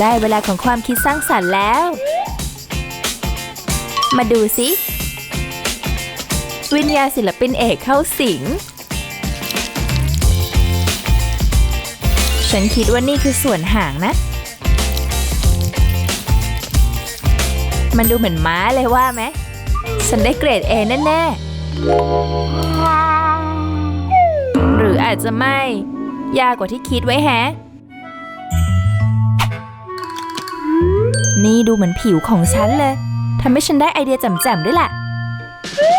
ได้เวลาของความคิดสร้างสรรค์แล้ว มาดูสิ วิญญาณศิลปินเอกเข้าสิง ฉันคิดว่านี่คือส่วนหางนะ มันดูเหมือนม้าเลยว่าไหม ฉันได้เกรดเอแน่ๆ หรืออาจจะไม่ ยากกว่าที่คิดไว้แฮะ นี่ดูเหมือนผิวของฉันเลยทำให้ฉันได้ไอเดียแจ่มๆด้วยล่ะ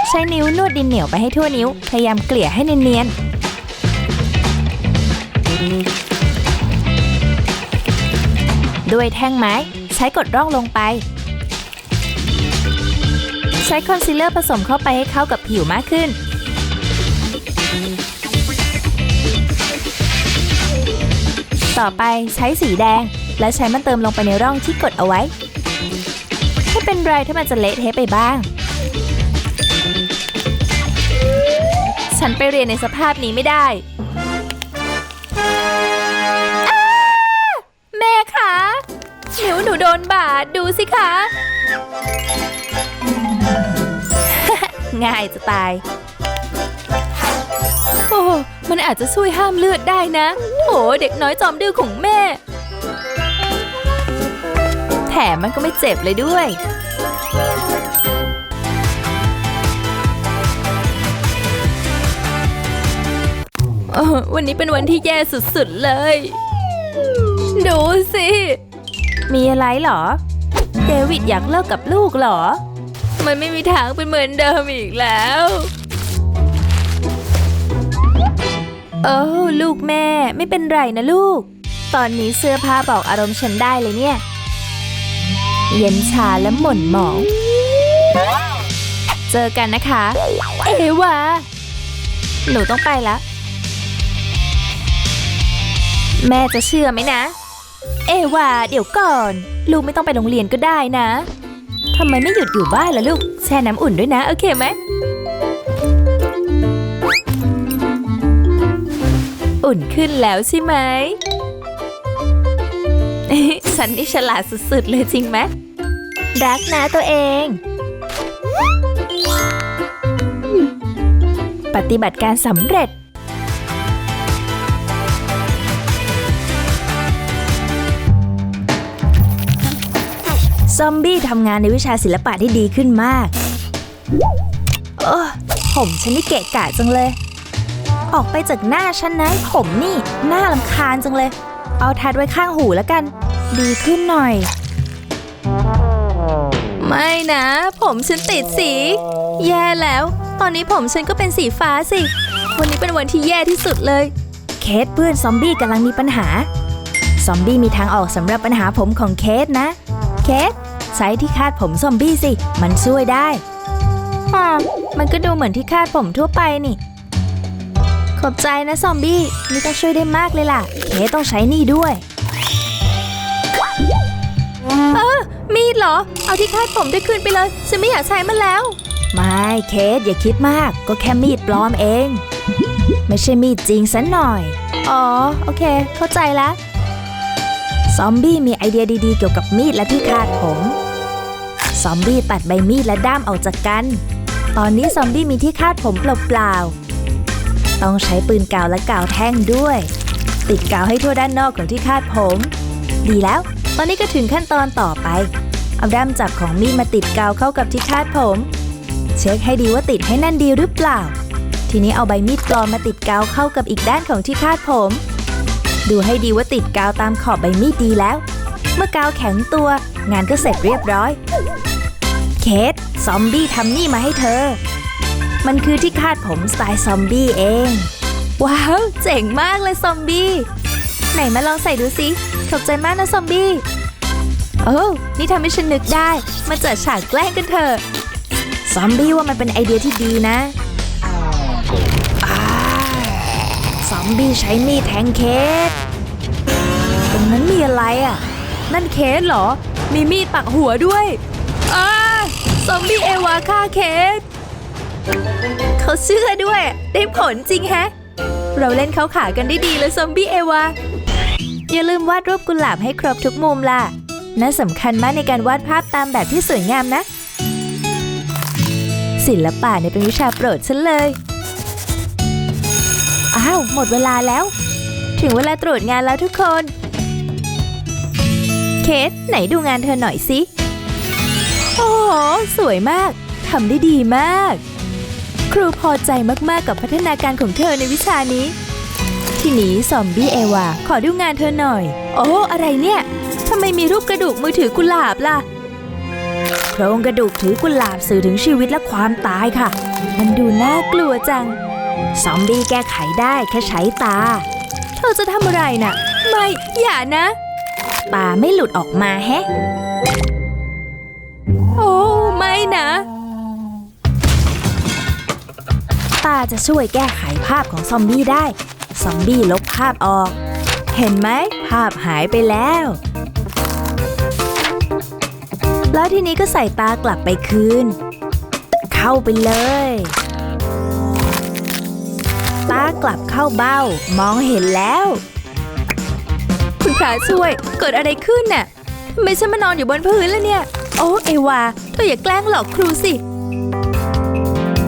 ใช้นิ้วนวดดินเหนียวไปให้ทั่วนิ้ว พยายามเกลี่ยให้เนียนๆ ด้วยแท่งไม้ใช้กดร่องลงไป ใช้คอนซีลเลอร์ผสมเข้าไปให้เข้ากับผิวมากขึ้นต่อไปใช้สีแดง และใช้มันเติมลงไปในร่องที่กดเอาไว้ ไม่เป็นไรถ้ามันจะเละเทะไปบ้าง ฉันไปเรียนในสภาพนี้ไม่ได้แม่คะนิ้วหนูโดนบาดดูสิคะง่ายจะตาย โอ้ มันอาจจะช่วยห้ามเลือดได้นะ โถเด็กน้อยจอมดื้อของแม่ มมันก็ไม่เจ็บเลยด้วย วันนี้เป็นวันที่แย่สุดๆเลย ดูสิ มีอะไรเหรอ เดวิดอยากเลิกกับลูกเหรอ มันไม่มีทางเป็นเหมือนเดิมอีกแล้วโอ้ลูกแม่ไม่เป็นไรนะลูก ตอนนี้เสื้อผ้าบอกอารมณ์ฉันได้เลยเนี่ย เย็นชาและหม่นหมอง เจอกันนะคะ เอวาหนูต้องไปละ แม่จะเชื่อไหมนะ เอวาเดี๋ยวก่อน ลูกไม่ต้องไปโรงเรียนก็ได้นะทำไมไม่หยุดอยู่บ้านล่ะลูก แช่น้ำอุ่นด้วยนะ โอเคไหม อุ่นขึ้นแล้วใช่ไหมฉันนี่ฉลาดสุดๆเลยจริงไหม รักนะตัวเอง ปฏิบัติการสำเร็จ ซอมบี้ทำงานในวิชาศิลปะที่ดีขึ้นมาก โอ้ผมฉันนี่เกะกะจังเลย ออกไปจากหน้าฉันนะผมนี่หน่าลำคาญจังเลย เอาทัดไว้ข้างหูแล้วกัน ดีขึ้นหน่อย ไม่นะ ผมฉันติดสี แย่แล้ว ตอนนี้ผมฉันก็เป็นสีฟ้าสิ วันนี้เป็นวันที่แย่ที่สุดเลย เคสเพื่อนซอมบี้กำลังมีปัญหา ซอมบี้มีทางออกสำหรับปัญหาผมของเคสนะ เคสใช้ที่คาดผมซอมบี้สิ มันช่วยได้ฮ่ามันก็ดูเหมือนที่คาดผมทั่วไปนี่ ขอบใจนะซอมบี้นี่ต้องช่วยได้มากเลยล่ะ เคสต้องใช้นี่ด้วย เออ มีดเหรอ เอาที่คาดผมได้คืนไปเลย ฉันไม่อยากใช้มันแล้ว ไม่เคสอย่าคิดมาก ก็แค่มีดปลอมเอง ไม่ใช่มีดจริงสันหน่อย อ๋อ โอเค เข้าใจแล้ว ซอมบี้มีไอเดียดีๆ เกี่ยวกับมีดและที่คาดผม ซอมบี้ตัดใบมีดและด้ามออกจากกัน ตอนนี้ซอมบี้มีที่คาดผมเปล่าๆ ต้องใช้ปืนกาวและกาวแท่งด้วย ติดกาวให้ทั่วด้านนอกของที่คาดผม ดีแล้ว ตอนนี้ก็ถึงขั้นตอนต่อไป เอาด้ามจับของมีดมาติดกาวเข้ากับที่คาดผม เช็คให้ดีว่าติดให้แน่นดีหรือเปล่า ทีนี้เอาใบมีดปลอมมาติดกาวเข้ากับอีกด้านของที่คาดผม ดูให้ดีว่าติดกาวตามขอบใบมีดดีแล้ว เมื่อกาวแข็งตัว งานก็เสร็จเรียบร้อย เคสซอมบี้ทำนี่มาให้เธอ มันคือที่คาดผมสไตล์ซอมบี้เอง ว้าว เจ๋งมากเลยซอมบี้ ไหนมาลองใส่ดูสิขอบใจมากนะซอมบี้ โอ้ นี่ทำให้ฉันนึกได้ มาจัดฉากแกล้งกันเถอะ ซอมบี้ว่ามันเป็นไอเดียที่ดีนะซอมบี้ใช้มีดแทงเคสตรงนั้นมีอะไรอะ นั่นเคสเหรอ มีมีดปักหัวด้วยอ้าซอมบี้เอวาฆ่าเคสเขาเชื่อด้วย ได้ผลจริงแฮะ เราเล่นเขาขากันได้ดีเลยซอมบี้เอวา อย่าลืมวาดรูปกุหลาบให้ครบทุกมุมล่ะน่าสำคัญมากในการวาดภาพตามแบบที่สวยงามนะ ศิลปะเนี่ยเป็นวิชาโปรดฉันเลย อ้าว หมดเวลาแล้ว ถึงเวลาตรวจงานแล้วทุกคน เคสไหนดูงานเธอหน่อยสิ โอ้โห สวยมากทำได้ดีมาก ครูพอใจมากๆกับพัฒนาการของเธอในวิชานี้ ทีนี้ซอมบี้เอวาขอดูงานเธอหน่อย โอ้อะไรเนี่ยทำไมมีรูปกระดูกมือถือกุหลาบล่ะโครงกระดูกถือกุหลาบสื่อถึงชีวิตและความตายค่ะ มันดูน่ากลัวจัง ซอมบี้แก้ไขได้แค่ใช้ตา เธอจะทำอะไรน่ะ ไม่ อย่านะตาไม่หลุดออกมาแฮะ โอ้ ไม่นะตาจะช่วยแก้ไขภาพของซอมบี้ได้ ซอมบี้ลบภาพออก เห็นไหม ภาพหายไปแล้ว แล้วทีนี้ก็ใส่ตากลับไปคืน เข้าไปเลย ตากลับเข้าเบ้า มองเห็นแล้ว คุณพระช่วย เกิดอะไรขึ้นน่ะทำไมฉันมานอนอยู่บนพื้นแล้วเนี่ย โอ้เอวาเธออย่าแกล้งหลอกครูสิ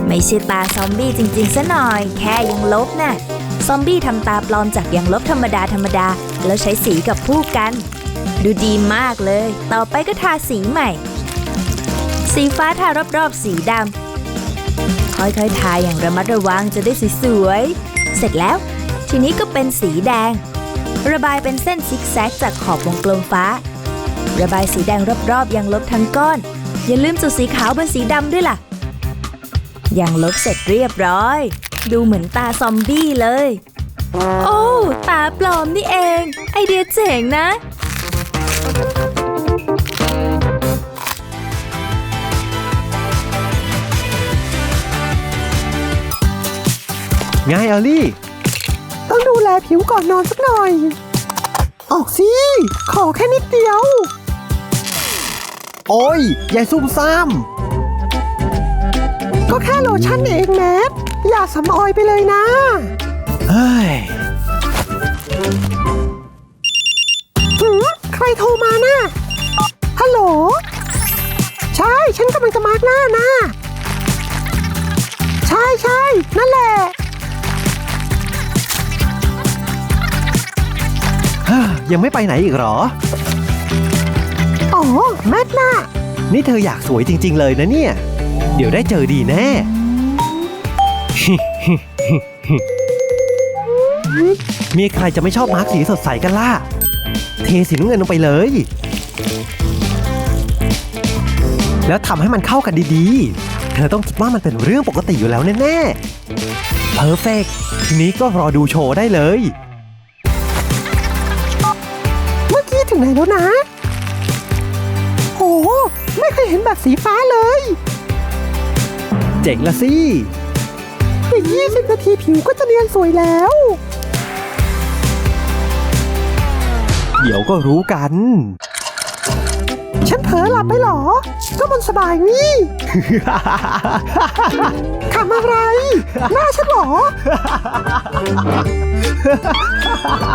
ไม่ใช่ตาซอมบี้จริงๆซะหน่อย แค่ยังลบน่ะ อมบี้ทำตาปลอมจากยังลบธรรมดาธรรมดา แล้วใช้สีกับผู้กัน ดูดีมากเลย ต่อไปก็ทาสีใหม่ สีฟ้าทารอบๆสีดำค่อยๆทาอย่างระมัดระวังจะได้สวยๆเสร็จแล้ว ทีนี้ก็เป็นสีแดง ระบายเป็นเส้นซิกแซกจากขอบวงกลมฟ้า ระบายสีแดงรอบๆยังลบทั้งก้อน อย่าลืมจุดสีขาวบนสีดำด้วยล่ะยังลบเสร็จเรียบร้อย ดูเหมือนตาซอมบี้เลย โอ้ตาปลอมนี่เอง ไอเดียเจ๋งนะไงเอลลี่ ต้องดูแลผิวก่อนนอนสักหน่อย ออกสิ ขอแค่นิดเดียว โอ้ยยายซุ่มซ่าม ก็แค่โลชั่นเองแมท อย่าสำออยไปเลยนะ เฮ้ย หืมใครโทรมาน่ะฮัลโหล ใช่ ฉันกำลังจะมาร์กหน้านะ ใช่ใช่นั่นแหละยังไม่ไปไหนอีกเหรอ อ๋อ แมทน่ะ นี่เธออยากสวยจริง ๆ เลยนะเนี่ย เดี๋ยวได้เจอดีแน่ มีใครจะไม่ชอบมาร์กสีสดใสกันล่ะ เทสีน้ำเงินลงไปเลย แล้วทำให้มันเข้ากันดีๆ เธอต้องคิดว่ามันเป็นเรื่องปกติอยู่แล้วแน่ๆ เพอร์เฟกทีนี้ก็รอดูโชว์ได้เลย เมื่อกี้ถึงไหนแล้วนะโอ้ไม่เคยเห็นแบบสีฟ้าเลย เจ๋งละสิ อีก 20 นาทีผิวก็จะเนียนสวยแล้ว เดี๋ยวก็รู้กัน ฉันเผลอหลับไปเหรอ ก็มันสบายนี่ขำอะไร หน้าฉันเหรอ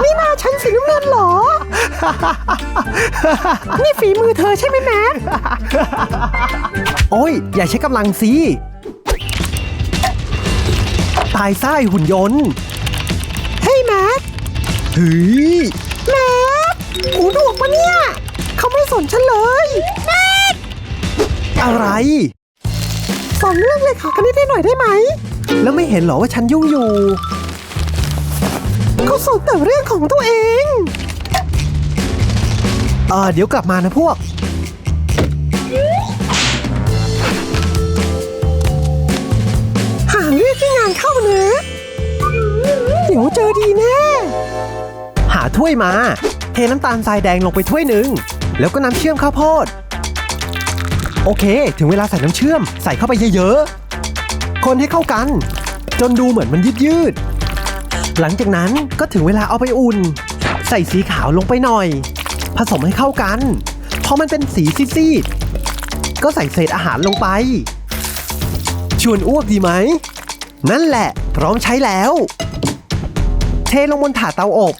นี่หน้าฉันสีน้ำเงินเหรอ นี่ฝีมือเธอใช่ไหมแม็กโอ้ย อย่าใช้กำลังสิ ตายซ่ายหุ่นยนต์เฮ้ยแม็กเฮ้ยแม็กหูหนวกปะเนี่ย เขาไม่สนฉันเลยอะไร สอนเรื่องเลยค่ะกันนิดหน่อยได้ไหม แล้วไม่เห็นเหรอว่าฉันยุ่งอยู่ เขาสอนแต่เรื่องของตัวเองเออเดี๋ยวกลับมานะพวก เข้าเนื้อะเดี๋ยวเจอดีแน่ หาถ้วยมา เทน้ำตาลทรายแดงลงไปถ้วยหนึ่ง แล้วก็น้ำเชื่อมข้าวโพด โอเค ถึงเวลาใส่น้ำเชื่อม ใส่เข้าไปเยอะๆ คนให้เข้ากัน จนดูเหมือนมันยืดยืดๆหลังจากนั้นก็ถึงเวลาเอาไปอุ่น ใส่สีขาวลงไปหน่อย ผสมให้เข้ากัน พอมันเป็นสีซีดๆก็ใส่เศษอาหารลงไป ชวนอ้วกดีไหม นั่นแหละ พร้อมใช้แล้ว เทลงบนถาดเตาอบ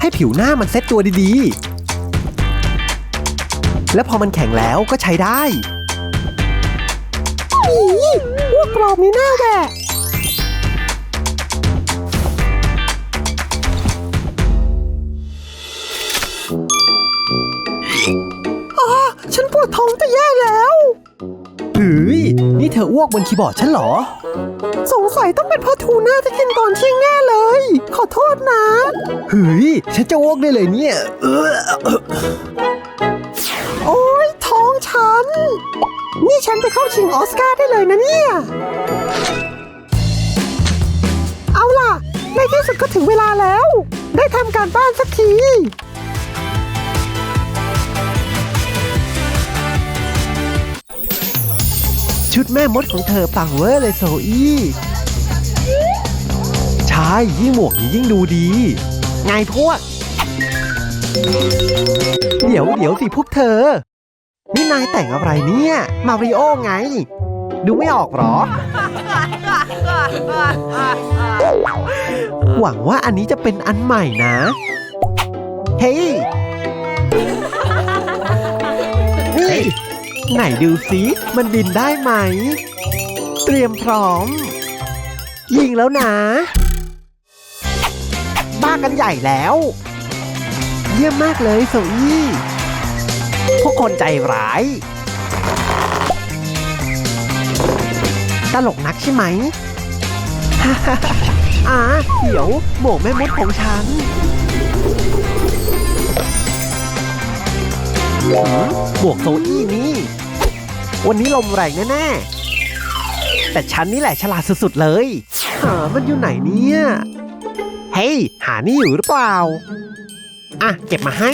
ให้ผิวหน้ามันเซ็ตตัวดีๆ แล้วพอมันแข็งแล้วก็ใช้ได้อีพวกกรอบนี่หน้าแหวะอ๋อฉันปวดท้องจะแย่แล้วเฮ้ย นี่เธออ้วกบนคีย์บอร์ดฉันเหรอ สงสัยต้องเป็นเพราะทูน่าที่กินตอนเที่ยงแน่เลย ขอโทษนะเฮ้ยฉันจะอ้วกได้เลยเนี่ยเออโอ้ยท้องฉัน นี่ฉันไปเข้าชิงออสการ์ได้เลยนะเนี่ย เอาล่ะ ในที่สุดก็ถึงเวลาแล้ว ได้ทำการบ้านสักที ชุดแม่มดของเธอปังเวอร์เลยโซอี้ใช่ยิ่งหมวกนี้ยิ่งดูดี ไงพวก เดี๋ยวเดี๋ยวสิพวกเธอ นี่นายแต่งอะไรเนี่ย มาริโอไง ดูไม่ออกหรอ หวังว่าอันนี้จะเป็นอันใหม่นะ เฮ้ ไหนดูสิมันบินได้ไหม เตรียมพร้อม ยิงแล้วนะ บ้ากันใหญ่แล้ว เยี่ยมมากเลยโซอี้พวกคนใจร้าย ตลกนักใช่ไหมอ่าเดี๋ยว หมกแม่มดของฉัน หืมหมวกโซอี้นี่ วันนี้ลมแรงแน่ๆ แต่ฉันนี่แหละฉลาดสุดๆเลย หามันอยู่ไหนเนี่ย เฮ้ย หานี่อยู่หรือเปล่า อะ เก็บมาให้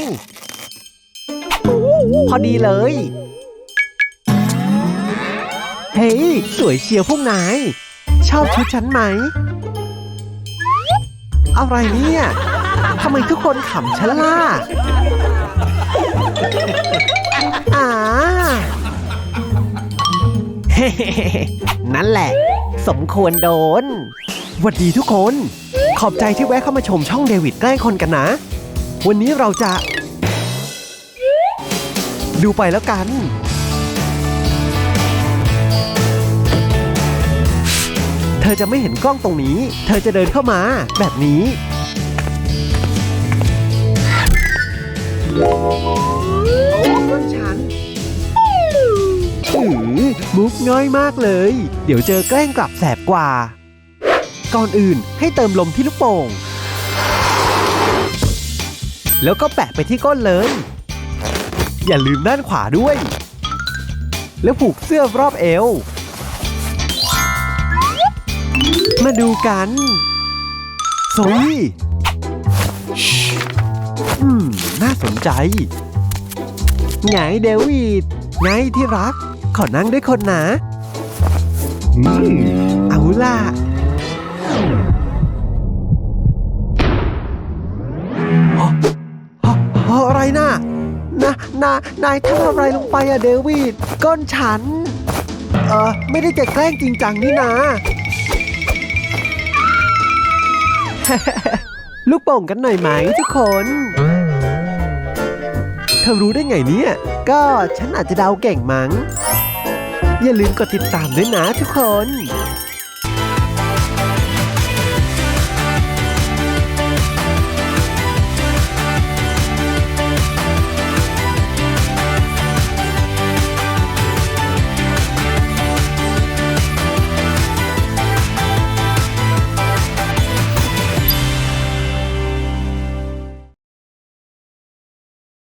พอดีเลย เฮ้ย สวยเชียวพวกนาย ชอบชุดฉันไหม อะไรเนี่ยทำไมทุกคนขำฉันล่ะ อ่าเฮ้นั่นแหละ สมควรโดนหวัดดีทุกคน ขอบใจที่แวะเข้ามาชมช่องเดวิดแกล้งคนกันนะ วันนี้เราจะ ดูไปแล้วกัน เธอจะไม่เห็นกล้องตรงนี้ เธอจะเดินเข้ามา แบบนี้ ต้นฉันหือมุกง่ายมากเลย เดี๋ยวเจอแกล้งกลับแสบกว่า ก่อนอื่นให้เติมลมที่ลูกโป่ง แล้วก็แปะไปที่ก้นเลย อย่าลืมด้านขวาด้วย แล้วผูกเสื้อรอบเอว มาดูกันโซยี่อืม น่าสนใจ ไงเดวิดไงที่รัก ขอนั่งด้วยคนนะอืมเอาล่ะฮะฮะฮะอะไรน่ะนะนานายทำอะไรลงไปอะเดวิดก้นฉัน เออไม่ได้จะแกล้งจริงจังนี่นะลูกโป่งกันหน่อยไหมทุกคน เธอรู้ได้ไงเนี่ย ก็ฉันอาจจะเดาเก่งมั้ง อย่าลืมกดติดตามด้วยนะทุกคน